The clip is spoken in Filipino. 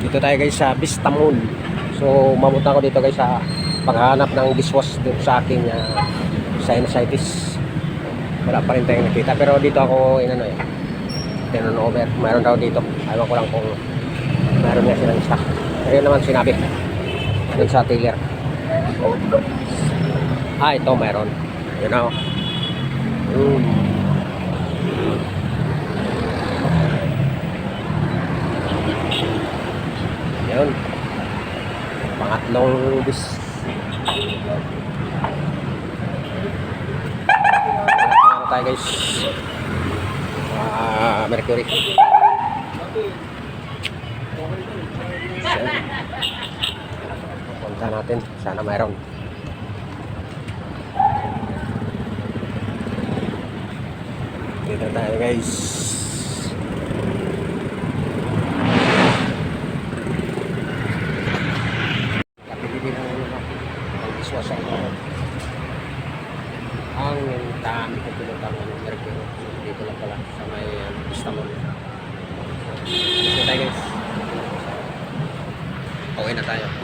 Dito tayo guys sa Vista Mall. So, mamunta ko dito guys sa paghahanap ng dishwash dito sa aking uh, sinusitis. Wala pa rin tayong nakita. Pero dito ako, inano eh, tinan over. Mayroon daw dito. Ayaw ko lang kung mayroon nga silang stock. Pero yun naman sinabi. Doon sa tailor. Ah, ito mayroon. Yun know. Mm. Yun. Pangatlong bis. Ano tayo guys? Ah, Mercury. Punta natin. Sana mayroon. Dito tayo guys. Kapili ng ano ang iswasa ko. Ang dami ko pinutang ng Mercury. Dito lang pala sa may um, Istanbul. Dito tayo guys. Pauwi na tayo.